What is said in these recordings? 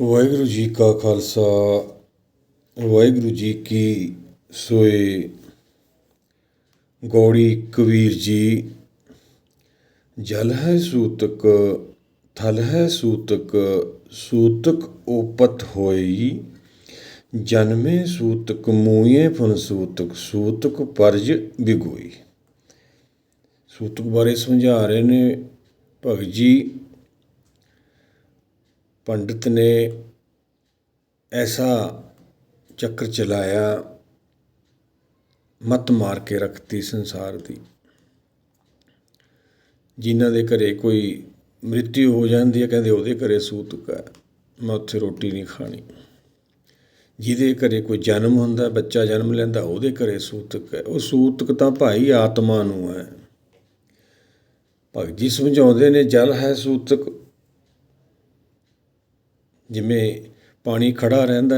ਵਾਹਿਗੁਰੂ ਜੀ ਕਾ ਖਾਲਸਾ, ਵਾਹਿਗੁਰੂ ਜੀ ਕੀ ਸੋਏ। ਗੌੜੀ ਕਬੀਰ ਜੀ, ਜਲ ਹੈ ਸੂਤਕ, ਥਲ ਹੈ ਸੂਤਕ ਸੂਤਕ ਉਪਤ ਹੋਈ। ਜਨਮੇ ਸੂਤਕ ਮੂਏ ਫਨ ਸੂਤਕ ਸੂਤਕ ਪਰਜ ਬਿਗੋਈ ਸੂਤਕ ਬਾਰੇ ਸਮਝਾ ਰਹੇ ਨੇ ਭਗਤ ਜੀ। ਪੰਡਿਤ ਨੇ ਐਸਾ ਚੱਕਰ ਚਲਾਇਆ, ਮਤ ਮਾਰ ਕੇ ਰੱਖਤੀ ਸੰਸਾਰ ਦੀ। ਜਿਨ੍ਹਾਂ ਦੇ ਘਰੇ ਕੋਈ ਮ੍ਰਿਤਿੂ ਹੋ ਜਾਂਦੀ ਹੈ, ਕਹਿੰਦੇ ਉਹਦੇ ਘਰੇ ਸੂਤਕ ਹੈ, ਮੈਂ ਉੱਥੇ ਰੋਟੀ ਨਹੀਂ ਖਾਣੀ। ਜਿਹਦੇ ਘਰੇ ਕੋਈ ਜਨਮ ਹੁੰਦਾ, ਬੱਚਾ ਜਨਮ ਲੈਂਦਾ, ਉਹਦੇ ਘਰੇ ਸੂਤਕ ਹੈ। ਉਹ ਸੂਤਕ ਤਾਂ ਭਾਈ ਆਤਮਾ ਨੂੰ ਹੈ। ਭਗਤ ਜੀ ਸਮਝਾਉਂਦੇ ਨੇ, ਜਲ ਹੈ ਸੂਤਕ ਜਿਵੇਂ ਪਾਣੀ ਖੜ੍ਹਾ ਰਹਿੰਦਾ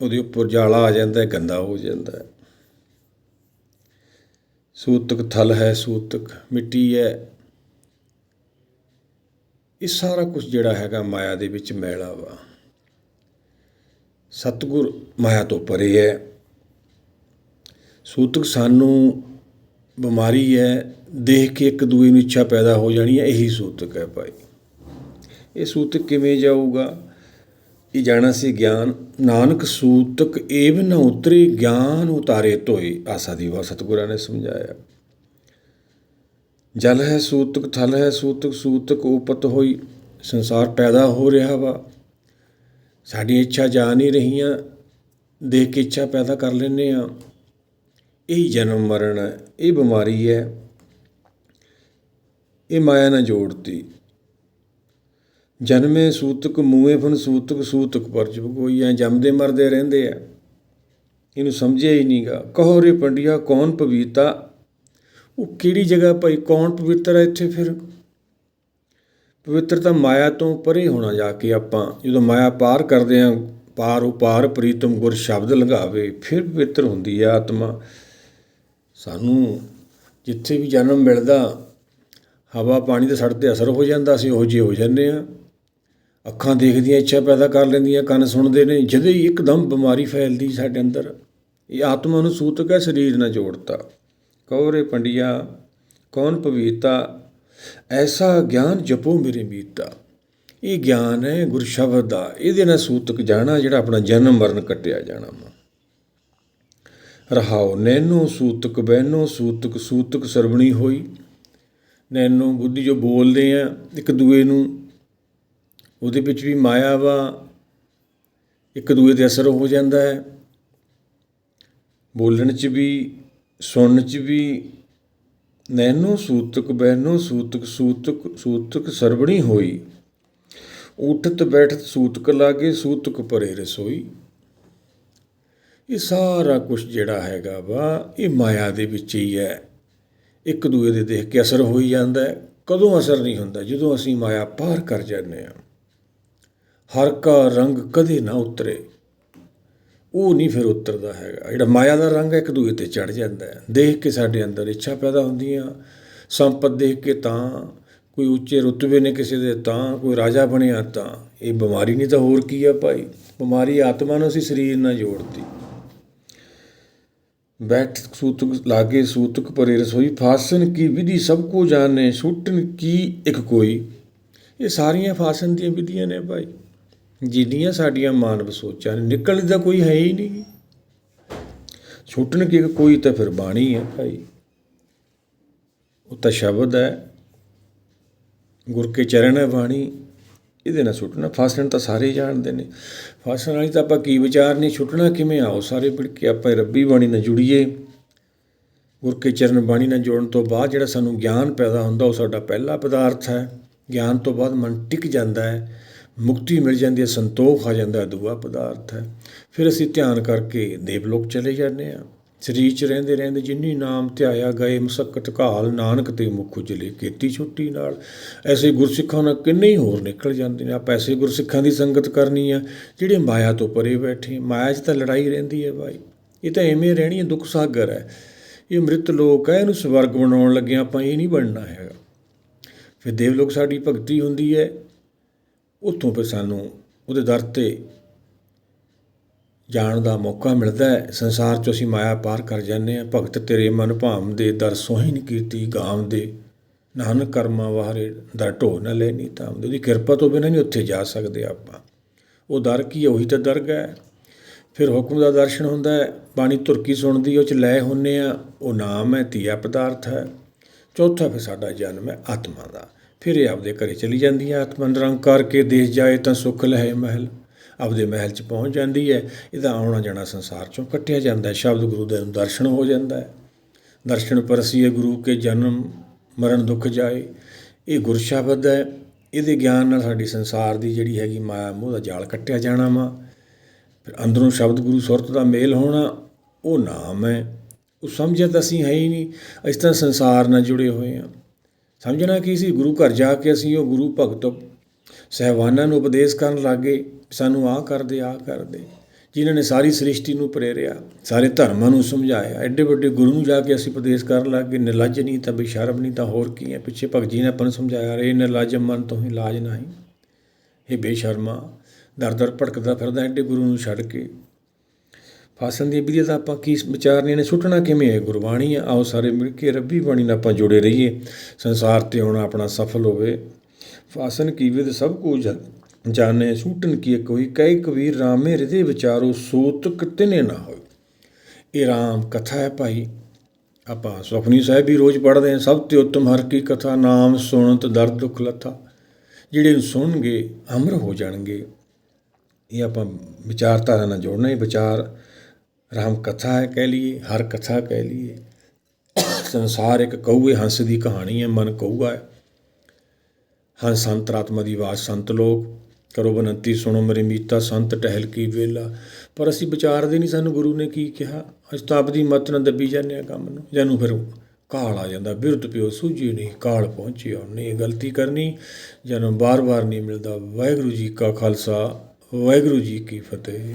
ਉਹਦੇ ਉੱਪਰ ਜਾਲਾ ਆ ਜਾਂਦਾ ਗੰਦਾ ਹੋ ਜਾਂਦਾ ਸੂਤਕ ਥਲ ਹੈ, ਸੂਤਕ ਮਿੱਟੀ ਹੈ। ਇਹ ਸਾਰਾ ਕੁਝ ਜਿਹੜਾ ਹੈਗਾ ਮਾਇਆ ਦੇ ਵਿੱਚ ਮੈਲਾ ਵਾ। ਸਤਗੁਰ ਮਾਇਆ ਤੋਂ ਪਰੇ ਹੈ। ਸੂਤਕ ਸਾਨੂੰ ਬਿਮਾਰੀ ਹੈ, ਦੇਖ ਕੇ ਇੱਕ ਦੂਏ ਨੂੰ ਇੱਛਾ ਪੈਦਾ ਹੋ ਜਾਣੀ ਹੈ, ਇਹੀ ਸੂਤਕ ਹੈ ਭਾਈ। ਇਹ ਸੂਤਕ ਕਿਵੇਂ ਜਾਊਗਾ? ਇਹ ਜਾਣਾ ਸੀ ਗਿਆਨ। ਨਾਨਕ ਸੂਤਕ ਏਵ ਨ ਉਤਰੇ, ਗਿਆਨ ਉਤਾਰੇ ਤੋਏ ਆਸਾ ਦੀ ਵਾ ਸਤਿਗੁਰਾਂ ਨੇ ਸਮਝਾਇਆ। ਜਲ ਹੈ ਸੂਤਕ, ਥਲ ਹੈ ਸੂਤਕ ਸੂਤਕ ਉਪਤ ਹੋਈ, ਸੰਸਾਰ ਪੈਦਾ ਹੋ ਰਿਹਾ ਵਾ। ਸਾਡੀ ਇੱਛਾ ਜਾ ਨਹੀਂ ਰਹੀਆਂ, ਦੇਖ ਕੇ ਇੱਛਾ ਪੈਦਾ ਕਰ ਲੈਨੇ ਆ ਇਹ ਜਨਮ ਮਰਨ ਹੈ, ਇਹ ਬਿਮਾਰੀ ਹੈ। ਇਹ ਮਾਇਆ ਨਾਲ ਜੋੜਤੀ। ਜਨਮੇ ਸੂਤਕ ਮੂਏ ਫਨ ਸੂਤਕ ਸੂਤਕ ਪਰਜ ਕੋਈ ਐ ਜੰਮਦੇ ਮਰਦੇ ਰਹਿੰਦੇ ਆ। ਇਹਨੂੰ ਸਮਝਿਆ ਹੀ ਨਹੀਂਗਾ ਕਹੋ ਰੇ ਪੰਡਿਆ, ਕੌਣ ਪਵੀਤਾ ਉਹ ਕਿਹੜੀ ਜਗ੍ਹਾ ਭਾਈ, ਕੌਣ ਪਵਿੱਤਰ ਹੈ ਇੱਥੇ ਫਿਰ? ਪਵਿੱਤਰ ਤਾਂ ਮਾਇਆ ਤੋਂ ਪਰੇ ਹੋਣਾ ਜਾ ਕੇ ਆਪਾਂ, ਜਦੋਂ ਮਾਇਆ ਪਾਰ ਕਰਦੇ ਆ, ਪਾਰ ਉਪਾਰ ਪ੍ਰੀਤਮ ਗੁਰ ਸ਼ਬਦ ਲੰਘਾਵੇ ਫਿਰ ਪਵਿੱਤਰ ਹੁੰਦੀ ਆ ਆਤਮਾ। ਸਾਨੂੰ ਜਿੱਥੇ ਵੀ ਜਨਮ ਮਿਲਦਾ, ਹਵਾ ਪਾਣੀ ਤੇ ਸਾਡੇ ਤੇ ਅਸਰ ਹੋ ਜਾਂਦਾ, ਅਸੀਂ ਉਹ ਜਿਹੇ ਹੋ ਜਾਂਦੇ ਆ। ਅੱਖਾਂ ਦੇਖਦੀਆਂ, ਇੱਛਾ ਪੈਦਾ ਕਰ ਲੈਂਦੀਆਂ, ਕੰਨ ਸੁਣਦੇ ਨੇ। ਜਦੇ ਹੀ ਇੱਕਦਮ ਬਿਮਾਰੀ ਫੈਲਦੀ ਸਾਡੇ ਅੰਦਰ, ਇਹ ਆਤਮਾ ਨੂੰ ਸੂਤਕ ਹੈ, ਸਰੀਰ ਨਾਲ ਜੋੜਤਾ। ਕੌਰੇ ਪੰਡਿਆ, ਕੌਣ ਪਵੀਤਾ? ਐਸਾ ਗਿਆਨ ਜਪੋ ਮੇਰੇ ਮੀਤਾ। ਇਹ ਗਿਆਨ ਹੈ ਗੁਰ ਸ਼ਬਦ ਦਾ। ਇਹਦੇ ਨਾਲ ਸੂਤਕ ਜਾਣਾ, ਜਿਹੜਾ ਆਪਣਾ ਜਨਮ ਮਰਨ ਕੱਟਿਆ ਜਾਣਾ ਵਾ। ਰਹਾਉ ਨੈਨੋ ਸੂਤਕ ਬੈਨੋ ਸੂਤਕ ਸੂਤਕ ਸਰਵਣੀ ਹੋਈ। ਨੈਨੋ ਬੁੱਧੀ ਜੋ ਬੋਲਦੇ ਆ, ਇੱਕ ਦੂਏ ਨੂੰ ਉਹਦੇ ਵਿੱਚ ਵੀ ਮਾਇਆ ਵਾ, ਇੱਕ ਦੂਏ ਤੇ ਅਸਰ ਹੋ ਜਾਂਦਾ ਹੈ। ਬੋਲਣ 'ਚ ਵੀ, ਸੁਣਨ 'ਚ ਵੀ ਨੈਨੋ ਸੂਤਕ ਬਹਿਨੋ ਸੂਤਕ ਸੂਤਕ ਸੂਤਕ ਸਰਵਣੀ ਹੋਈ। ਉਠਤ ਬੈਠਤ ਸੂਤਕ ਲਾਗੇ, ਸੂਤਕ ਪਰੇ ਰਸੋਈ। ਇਹ ਸਾਰਾ ਕੁਝ ਜਿਹੜਾ ਹੈਗਾ ਵਾ, ਇਹ ਮਾਇਆ ਦੇ ਵਿੱਚ ਹੀ ਹੈ। ਇੱਕ ਦੂਏ ਦੇ ਦੇਖ ਕੇ ਅਸਰ ਹੋਈ ਜਾਂਦਾ ਹੈ। ਕਦੋਂ ਅਸਰ ਨਹੀਂ ਹੁੰਦਾ? ਜਦੋਂ ਅਸੀਂ ਮਾਇਆ ਪਾਰ ਕਰ ਜਾਂਦੇ ਹਾਂ। ਹਰ ਕਾ ਰੰਗ ਕਦੇ ਨਾ ਉਤਰੇ। ਉਹ ਨਹੀਂ ਫਿਰ ਉਤਰਦਾ ਹੈਗਾ। ਜਿਹੜਾ ਮਾਇਆ ਦਾ ਰੰਗ ਹੈ, ਇੱਕ ਦੂਜੇ ਤੇ ਚੜ ਜਾਂਦਾ ਹੈ। ਦੇਖ ਕੇ ਸਾਡੇ ਅੰਦਰ ਇੱਛਾ ਪੈਦਾ ਹੁੰਦੀਆਂ। ਸੰਪਤ ਦੇਖ ਕੇ ਤਾਂ ਕੋਈ ਉੱਚੇ ਰੁਤਬੇ ਨੇ ਕਿਸੇ ਦੇ ਤਾਂ ਕੋਈ ਰਾਜਾ ਬਣਿਆ ਤਾਂ। ਇਹ ਬਿਮਾਰੀ ਨਹੀਂ ਤਾਂ ਹੋਰ ਕੀ ਆ ਭਾਈ? ਬਿਮਾਰੀ ਆਤਮਾ ਨੂੰ ਅਸੀਂ ਸਰੀਰ ਨਾਲ ਜੋੜਦੀ ਬੈਠ ਸੂਤਕ, ਲਾਗੇ ਸੂਤਕ ਪਰੇ ਰਸੋਈ, ਫਾਸਨ ਕੀ ਵਿਧੀ ਸਭ ਕੋ ਜਾਣੇ, ਛੁੱਟਣ ਕੀ ਇੱਕ ਕੋਈ? ਇਹ ਸਾਰੀਆਂ ਫਾਸਨ ਦੀਆਂ ਵਿਧੀਆਂ ਨੇ ਭਾਈ। ਜਿੰਨੀਆਂ ਸਾਡੀਆਂ ਮਾਨਵ ਸੋਚਾਂ ਨੇ, ਨਿਕਲਣ ਦਾ ਕੋਈ ਹੈ ਹੀ ਨਹੀਂ। ਛੁੱਟਣ ਕੀ, ਕੋਈ ਤਾਂ ਫਿਰ ਬਾਣੀ ਹੈ ਭਾਈ। ਉਹ ਤਾਂ ਸ਼ਬਦ ਹੈ। ਗੁਰ ਕੇ ਚਰਨ ਹੈ ਬਾਣੀ। ਇਹਦੇ ਨਾਲ ਛੁੱਟਣਾ ਫਾਸਣ ਤਾਂ ਸਾਰੇ ਜਾਣਦੇ ਨੇ। ਫਾਸਣ ਵਾਲੀ ਤਾਂ ਆਪਾਂ ਕੀ ਵਿਚਾਰ ਨਹੀਂ ਛੁੱਟਣਾ ਕਿਵੇਂ ਆਓ ਸਾਰੇ ਪਿੜ ਕੇ ਆਪਾਂ ਰੱਬੀ ਬਾਣੀ ਨਾਲ ਜੁੜੀਏ। ਗੁਰ ਕੇ ਚਰਨ ਬਾਣੀ ਨਾਲ ਜੋੜਨ ਤੋਂ ਬਾਅਦ ਜਿਹੜਾ ਸਾਨੂੰ ਗਿਆਨ ਪੈਦਾ ਹੁੰਦਾ, ਉਹ ਸਾਡਾ ਪਹਿਲਾ ਪਦਾਰਥ ਹੈ। ਗਿਆਨ ਤੋਂ ਬਾਅਦ ਮਨ ਟਿਕ ਜਾਂਦਾ ਹੈ। ਮੁਕਤੀ ਮਿਲ ਜਾਂਦੀ ਹੈ, ਸੰਤੋਖ ਆ ਜਾਂਦਾ ਦੂਆ ਪਦਾਰਥ ਹੈ। ਫਿਰ ਅਸੀਂ ਧਿਆਨ ਕਰਕੇ ਦੇਵਲੋਕ ਚਲੇ ਜਾਂਦੇ ਆ ਸਰੀਰ 'ਚ ਰਹਿੰਦੇ ਰਹਿੰਦੇ ਜਿੰਨੀ ਨਾਮ ਧਿਆਇਆ ਗਏ, ਮਸਕਤ ਘਾਲ ਨਾਨਕ ਤੇ ਮੁਖ ਉਜਲੇ ਕੀਤੀ ਛੁੱਟੀ ਨਾਲ। ਐਸੇ ਗੁਰਸਿੱਖਾਂ ਨਾਲ ਕਿੰਨੇ ਹੀ ਹੋਰ ਨਿਕਲ ਜਾਂਦੇ ਨੇ। ਆਪਾਂ ਐਸੇ ਗੁਰਸਿੱਖਾਂ ਦੀ ਸੰਗਤ ਕਰਨੀ ਆ ਜਿਹੜੇ ਮਾਇਆ ਤੋਂ ਪਰੇ ਬੈਠੇ ਮਾਇਆ 'ਚ ਤਾਂ ਲੜਾਈ ਰਹਿੰਦੀ ਹੈ ਭਾਈ। ਇਹ ਤਾਂ ਐਵੇਂ ਰਹਿਣੀ ਹੈ, ਦੁੱਖ ਸਾਗਰ ਹੈ। ਇਹ ਮ੍ਰਿਤ ਲੋਕ ਹੈ, ਇਹਨੂੰ ਸਵਰਗ ਬਣਾਉਣ ਲੱਗੇ ਆਪਾਂ ਇਹ ਨਹੀਂ ਬਣਨਾ ਹੈਗਾ। ਫਿਰ ਦੇਵਲੋਕ ਸਾਡੀ ਭਗਤੀ ਹੁੰਦੀ ਹੈ। ਉੱਥੋਂ ਫਿਰ ਸਾਨੂੰ ਉਹਦੇ ਦਰ ਤੇ ਜਾਣ ਦਾ ਮੌਕਾ ਮਿਲਦਾ ਹੈ। ਸੰਸਾਰ 'ਚੋਂ ਅਸੀਂ ਮਾਇਆ ਪਾਰ ਕਰ ਜਾਂਦੇ ਹਾਂ। ਭਗਤ ਤੇਰੇ ਮਨ ਭਾਮ ਦੇ ਦਰ ਸੋਹਿਨ ਕੀਤੀ ਗਾਮ ਦੇ। ਨਾਨਕ ਕਰਮਾਂ ਵਾਹਰੇ ਦਰ ਢੋ ਨਾ ਲੈਣੀ ਤਾਂ ਉਹਦੀ ਕਿਰਪਾ ਤੋਂ ਬਿਨਾਂ ਨਹੀਂ ਉੱਥੇ ਜਾ ਸਕਦੇ ਆਪਾਂ। ਉਹ ਦਰ ਕੀ ਹੈ? ਉਹੀ ਤਾਂ ਦਰਗਾਹ ਹੈ। ਫਿਰ ਹੁਕਮ ਦਾ ਦਰਸ਼ਨ ਹੁੰਦਾ ਹੈ। ਬਾਣੀ ਤੁਰਕੀ ਸੁਣਦੀ ਉਹ ਚ ਲੈ ਹੁੰਨੇ ਆ ਉਹ ਨਾਮ ਹੈ, ਧੀਆ ਪਦਾਰਥ ਹੈ। ਚੌਥਾ ਫਿਰ ਸਾਡਾ ਜਨਮ ਹੈ, ਆਤਮਾ ਦਾ। ਫਿਰ ਇਹ ਆਪਦੇ ਘਰੇ ਚਲੀ ਜਾਂਦੀ ਹੈ ਆਤਮਾ ਨਿਰੰਕਾਰ ਕੇ ਦੇਸ਼ ਜਾਏ ਤਾਂ ਸੁਖ ਲਹੇ ਮਹਿਲ। ਆਪਦੇ ਮਹਿਲ ਚ ਪਹੁੰਚ ਜਾਂਦੀ ਹੈ। ਇਹਦਾ ਆਉਣਾ ਜਾਣਾ ਸੰਸਾਰ ਚੋਂ ਕੱਟਿਆ ਜਾਂਦਾ ਹੈ। ਸ਼ਬਦ ਗੁਰੂ ਦੇ ਦਰਸ਼ਨ ਹੋ ਜਾਂਦਾ ਹੈ। ਦਰਸ਼ਨ ਪਰਸੀਏ ਗੁਰੂ ਕੇ ਜਨਮ, ਮਰਨ ਦੁੱਖ ਜਾਏ। ਇਹ ਗੁਰ ਸ਼ਬਦ ਹੈ। ਇਹਦੇ ਗਿਆਨ ਨਾਲ ਸਾਡੀ ਸੰਸਾਰ ਦੀ ਜਿਹੜੀ ਹੈਗੀ ਮਾਇਆ ਮੋਹ ਦਾ ਜਾਲ ਕੱਟਿਆ ਜਾਣਾ ਵਾ। ਫਿਰ ਅੰਦਰੋਂ ਸ਼ਬਦ ਗੁਰੂ ਸੁਰਤ ਦਾ ਮੇਲ ਹੋਣਾ, ਉਹ ਨਾਮ ਹੈ। ਉਹ ਸਮਝਿਆ ਤਾਂ ਅਸੀਂ ਹੈ ਹੀ ਨਹੀਂ। ਅਸੀਂ ਤਾਂ ਸੰਸਾਰ ਨਾਲ ਜੁੜੇ ਹੋਏ ਹਾਂ। ਸਮਝਣਾ ਕੀ ਸੀ? ਗੁਰੂ ਘਰ ਜਾ ਕੇ ਅਸੀਂ ਉਹ ਗੁਰੂ ਭਗਤ ਸਹਿਬਾਨਾਂ ਨੂੰ ਉਪਦੇਸ਼ ਕਰਨ ਲੱਗੇ, ਸਾਨੂੰ ਆਹ ਕਰਦੇ ਆਹ ਕਰਦੇ। ਜਿਨ੍ਹਾਂ ਨੇ ਸਾਰੀ ਸ੍ਰਿਸ਼ਟੀ ਨੂੰ ਪ੍ਰੇਰਿਆ, ਸਾਰੇ ਧਰਮਾਂ ਨੂੰ ਸਮਝਾਇਆ, ਐਡੇ ਵੱਡੇ ਗੁਰੂ ਨੂੰ ਜਾ ਕੇ ਅਸੀਂ ਉਪਦੇਸ਼ ਕਰਨ ਲੱਗੇ, ਨਿਰਲੱਜ ਨਹੀਂ ਤਾਂ ਬੇਸ਼ਰਮ ਨਹੀਂ ਤਾਂ ਹੋਰ ਕੀ ਹੈ? ਪਿੱਛੇ ਭਗਤ ਜੀ ਨੇ ਆਪਾਂ ਨੂੰ ਸਮਝਾਇਆ ਰੇ ਨਿਰਲੱਜ ਮਨ ਤੋਂ ਹੀ ਲਾਜ ਨਹੀਂ। ਇਹ ਬੇਸ਼ਰਮਾ ਦਰ ਦਰ ਭਟਕਦਾ ਫਿਰਦਾ ਐਡੇ ਗੁਰੂ ਨੂੰ ਛੱਡ ਕੇ। ਫਾਸਨ ਦੀ ਵਿਧੀ ਦਾ ਆਪਾਂ ਕੀ ਵਿਚਾਰਨੇ ਨੇ, ਸੁੱਟਣਾ ਕਿਵੇਂ ਹੈ? ਗੁਰਬਾਣੀ ਆ, ਆਓ ਸਾਰੇ ਮਿਲ ਕੇ ਰੱਬੀ ਬਾਣੀ ਨਾਲ ਆਪਾਂ ਜੁੜੇ ਰਹੀਏ। ਸੰਸਾਰ ਤੇ ਆਉਣਾ ਆਪਣਾ ਸਫਲ ਹੋਵੇ। ਫਾਸਨ ਕੀ ਵਿਦ ਸਭ ਕੋ ਜਾਣੇ, ਸੂਟਨ ਕੀ ਕੋਈ ਕਈ ਕਬੀਰ ਰਾਮੇ ਹਿਰਦੇ ਵਿਚਾਰੋ, ਸੂਤਕ ਤਿਨੇ ਨਾ ਹੋਏ। ਇਹ ਰਾਮ ਕਥਾ ਹੈ ਭਾਈ। ਆਪਾਂ ਸੁਖਨੀ ਸਾਹਿਬ ਵੀ ਰੋਜ਼ ਪੜ੍ਹਦੇ ਹਾਂ, ਸਭ ਤੇ ਉੱਤਮ ਹਰ ਕੀ ਕਥਾ, ਨਾਮ ਸੁਣਤ ਦਰਦ ਦੁਖ ਲਥਾ। ਜਿਹੜੇ ਸੁਣਨਗੇ, ਅਮਰ ਹੋ ਜਾਣਗੇ। ਇਹ ਆਪਾਂ ਵਿਚਾਰਧਾਰਾ ਨਾਲ ਜੋੜਨਾ ਹੀ ਵਿਚਾਰ ਰਾਮ ਕਥਾ ਹੈ ਕਹਿ ਲਈਏ, ਹਰ ਕਥਾ ਕਹਿ ਲਈਏ। ਸੰਸਾਰ ਇੱਕ ਕਊਏ, ਹੰਸ ਦੀ ਕਹਾਣੀ ਹੈ, ਮਨ ਕਊਆ ਹੈ ਹੰਸ ਅੰਤਰਾਤਮਾ ਦੀ ਆਵਾਜ਼ ਸੰਤ ਲੋਕ। ਕਰੋ ਬਨੰਤੀ, ਸੁਣੋ ਮੇਰੇ ਮੀਤਾ, ਸੰਤ ਟਹਿਲ ਕੀ ਵੇਲਾ। ਪਰ ਅਸੀਂ ਵਿਚਾਰਦੇ ਨਹੀਂ, ਸਾਨੂੰ ਗੁਰੂ ਨੇ ਕੀ ਕਿਹਾ? ਅਸੀਂ ਤਾਂ ਆਪਦੀ ਮਤ ਨਾਲ ਦੱਬੀ ਜਾਂਦੇ ਆ ਕੰਮ ਨੂੰ। ਜਾਨੂੰ ਫਿਰ ਕਾਲ ਆ ਜਾਂਦਾ ਬਿਰਤ ਪਿਓ, ਸੂਝੀ ਨਹੀਂ, ਕਾਲ ਪਹੁੰਚੀ ਉਹਨੇ, ਇਹ ਗਲਤੀ ਕਰਨੀ। ਜਨਮ ਬਾਰ-ਬਾਰ ਨਹੀਂ ਮਿਲਦਾ, ਵਾਹਿਗੁਰੂ ਜੀ ਕਾ ਖਾਲਸਾ, ਵਾਹਿਗੁਰੂ ਜੀ ਕੀ ਫਤਿਹ।